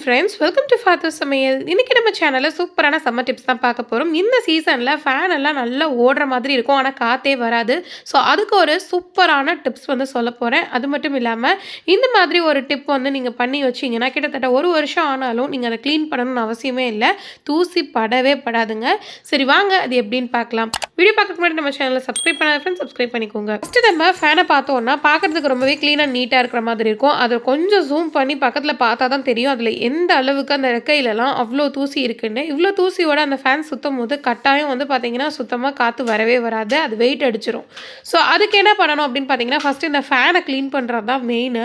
Friends welcome to father சமையல் இன்றைக்கி நம்ம சேனலில் சூப்பரான சம்மர் டிப்ஸ் தான் பார்க்க போகிறோம் இந்த சீசனில் ஃபேன் எல்லாம் நல்லா ஓடுற மாதிரி இருக்கும். ஆனால் காற்றே வராது. ஸோ அதுக்கு ஒரு சூப்பரான டிப்ஸ் வந்து சொல்ல போகிறேன் அது மட்டும் இல்லாமல் இந்த மாதிரி ஒரு டிப் வந்து நீங்கள் பண்ணி வச்சிங்கன்னா கிட்டத்தட்ட ஒரு வருஷம் ஆனாலும் நீங்கள் அதை க்ளீன் பண்ணணும்னு அவசியமே இல்லை. தூசி படவே படாதுங்க. சரி வாங்க அது எப்படின்னு பார்க்கலாம். வீடியோ பார்க்க முன்னாடி நம்ம சேனலில் சப்ஸ்கிரைப் பண்ணாத ஃப்ரெண்ட்ஸ் சப்ஸ்கிரைப் பண்ணிக்கோங்க. ஃபஸ்ட்டு நம்ம ஃபேனை பார்த்தோம்னா பார்க்குறதுக்கு ரொம்பவே க்ளீனாக நீட்டாக இருக்கிற மாதிரி இருக்கும். அதை கொஞ்சம் ஜூம் பண்ணி பக்கத்தில் பார்த்தா தான் தெரியும். அதில் எந்த அளவுக்கு அந்த ரெக்கையிலலாம் அவ்வளோ தூசி இருக்குன்னு. இவ்வளோ தூசியோட அந்த ஃபேன் சுற்றும் போது கட்டாயம் வந்து பார்த்தீங்கன்னா சுத்தமாக காற்று வரவே வராது. அது வெயிட் அடிச்சிடும் ஸோ அதுக்கு என்ன பண்ணணும் அப்படின்னு பார்த்தீங்கன்னா ஃபஸ்ட்டு இந்த ஃபேனை க்ளீன் பண்ணுறது தான் மெயின்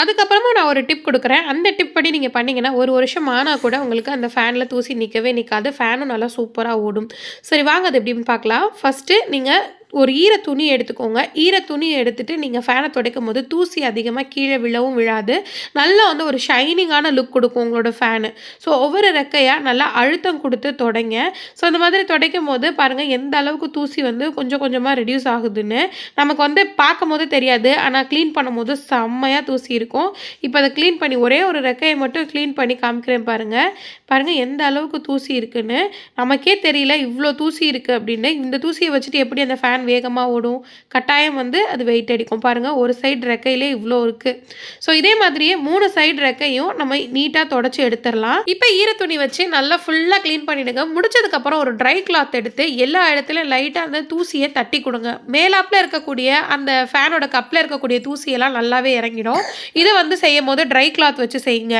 அதுக்கப்புறமா நான் ஒரு டிப் கொடுக்குறேன். அந்த டிப் படி நீங்கள் பண்ணிங்கன்னா ஒரு வருஷம் ஆனால் கூட உங்களுக்கு அந்த ஃபேனில் தூசி நிற்கவே நிற்காது ஃபேனும் நல்லா சூப்பராக ஓடும். சரி வாங்க அது எப்படின்னு பார்க்கலாம். ஃபஸ்ட்டு நீங்கள் ஒரு ஈர துணி எடுத்துக்கோங்க. ஈர துணி எடுத்துகிட்டு நீங்கள் ஃபேனை துடைக்கும் போது தூசி அதிகமாக கீழே விழவும் விழாது. நல்லா வந்து ஒரு ஷைனிங்கான லுக் கொடுக்கும் உங்களோட ஃபேனு ஸோ ஒவ்வொரு ரெக்கையாக நல்லா அழுத்தம் கொடுத்து தொடங்க. ஸோ அந்த மாதிரி துடைக்கும் போது பாருங்கள் எந்த அளவுக்கு தூசி வந்து கொஞ்சம் கொஞ்சமாக ரெடியூஸ் ஆகுதுன்னு நமக்கு வந்து பார்க்கும் போது தெரியாது. ஆனால் க்ளீன் பண்ணும்போது செம்மையாக தூசி இருக்கும். இப்போ அதை க்ளீன் பண்ணி ஒரே ஒரு ரெக்கையை மட்டும் க்ளீன் பண்ணி காமிக்கிறேன் பாருங்கள் பாருங்கள் எந்த அளவுக்கு தூசி இருக்குன்னு. நமக்கே தெரியல இவ்வளோ தூசி இருக்குது அப்படின்னு. இந்த தூசியை வச்சுட்டு எப்படி அந்த ஃபேன் வேகமாக ஓடும். கட்டாயம் வந்து அது வெயிட் அடிக்கும். பாருங்கள் ஒரு சைடு ரெக்கையிலே இவ்வளோ இருக்குது ஸோ இதே மாதிரியே மூணு சைடு ரெக்கையும் நம்ம நீட்டாக தொடச்சி எடுத்துடலாம். இப்போ ஈரத்துணி வச்சு நல்லா ஃபுல்லாக க்ளீன் பண்ணிவிடுங்க முடிச்சதுக்கப்புறம் ஒரு ட்ரை கிளாத் எடுத்து எல்லா இடத்துலையும் லைட்டாக அந்த தூசியை தட்டி கொடுங்க. மேலாப்பில் இருக்கக்கூடிய அந்த ஃபேனோட கப்பில் இருக்கக்கூடிய தூசியெல்லாம் நல்லாவே இறங்கிடும். இதை வந்து செய்யும் போது ட்ரை கிளாத் வச்சு செய்யுங்க.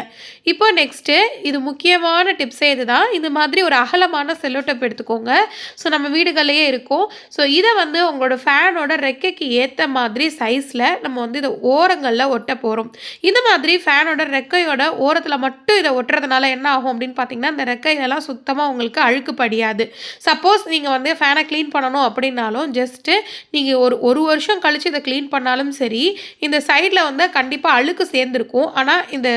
இப்போ நெக்ஸ்ட்டு இது முக்கியமான டிப்ஸே இதுதான். இது மாதிரி ஒரு அகலமான செல்லோ எடுத்துக்கோங்க. ஸோ நம்ம வீடுகள்லேயே இருக்கும். ஸோ இதை வந்து வந்து உங்களோட ஃபேனோட ரெக்கைக்கு ஏற்ற மாதிரி சைஸில் நம்ம வந்து இதை ஓரங்களில் ஒட்ட போகிறோம் இந்த மாதிரி ஃபேனோட ரெக்கையோட ஓரத்தில் மட்டும் இதை ஒட்டுறதுனால என்ன ஆகும் அப்படின்னு பார்த்தீங்கன்னா இந்த ரெக்கையெல்லாம் சுத்தமாக உங்களுக்கு அழுக்கு படியாது. சப்போஸ் நீங்கள் வந்து ஃபேனை க்ளீன் பண்ணணும் அப்படின்னாலும் ஜஸ்ட்டு நீங்கள் ஒரு ஒரு வருஷம் கழித்து இதை க்ளீன் பண்ணாலும் சரி இந்த சைடில் வந்து கண்டிப்பாக அழுக்கு சேர்ந்துருக்கும். ஆனால் இந்த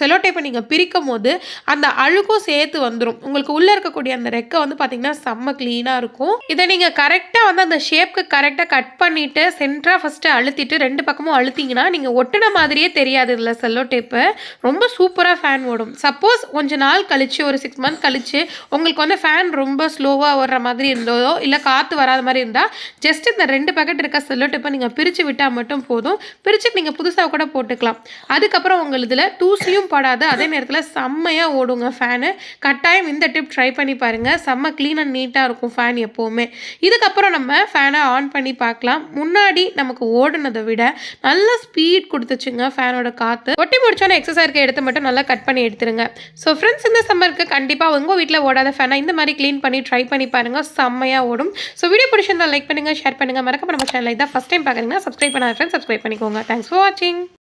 செலோ டைப்பை நீங்கள் பிரிக்கும் போது அந்த அழுக்கும் சேர்த்து வந்துடும் உங்களுக்கு உள்ளே இருக்கக்கூடிய அந்த ரெக்கை வந்து பார்த்தீங்கன்னா செம்ம க்ளீனாக இருக்கும். இதை நீங்கள் கரெக்டாக வந்து அந்த ஷேப் ஷேப்க்கு கரெக்டாக கட் பண்ணிவிட்டு சென்டராக ஃபஸ்ட்டு அழுத்திட்டு ரெண்டு பக்கமும் அழுத்திங்கன்னா நீங்கள் ஒட்டின மாதிரியே தெரியாது இதில் செல்லோ டேப்பு ரொம்ப சூப்பராக ஃபேன் ஓடும். சப்போஸ் கொஞ்ச நாள் கழித்து ஒரு சிக்ஸ் மந்த் கழித்து உங்களுக்கு வந்து ஃபேன் ரொம்ப ஸ்லோவாக ஓடுற மாதிரி இருந்ததோ இல்லை காற்று வராத மாதிரி இருந்தால் ஜஸ்ட் இந்த ரெண்டு பேக்கெட் இருக்க செல்லோ டேப்பை நீங்கள் பிரித்து விட்டால் மட்டும் போதும். பிரித்து நீங்கள் புதுசாக கூட போட்டுக்கலாம். அதுக்கப்புறம் உங்கள் இதில் தூசியும் படாது. அதே நேரத்தில் செம்மையாக ஓடுங்க ஃபேனு கட்டாயம் இந்த டிப் ட்ரை பண்ணி பாருங்கள் செம்ம க்ளீன் அண்ட் நீட்டாக இருக்கும் ஃபேன் எப்போவுமே. இதுக்கப்புறம் நம்ம ஃபேன் ஆன் பண்ணி பார்க்கலாம். முன்னாடி நமக்கு ஓடுனதை விட நல்ல ஸ்பீட் கொடுத்துச்சுங்க ஃபேனோட காற்று ஒட்டி முடிச்சோன்னே எக்ஸசைஸ்க்கு எடுத்து மட்டும் நல்லா கட் பண்ணி எடுத்துருங்க. ஸோ ஃப்ரெண்ட்ஸ் இந்த சம்மருக்கு கண்டிப்பாக உங்கள் வீட்டில் ஓடாத ஃபேனை இந்த மாதிரி க்ளீன் பண்ணி ட்ரை பண்ணி பாருங்கள் செம்மையாக ஓடும். ஸோ வீடியோ பிடிச்சிருந்தா லைக் பண்ணுங்கள் ஷேர் பண்ணுங்கள் மறக்காம நம்ம சேனல் இதான் ஃபஸ்ட் டைம் பார்க்குறீங்கன்னா சப்ஸ்கிரைப் பண்ணாத ஃப்ரெண்ட்ஸ் சப்ஸ்கிரைப் பண்ணிக்கோங்க. தேங்க்ஸ் ஃபார் வாட்சிங்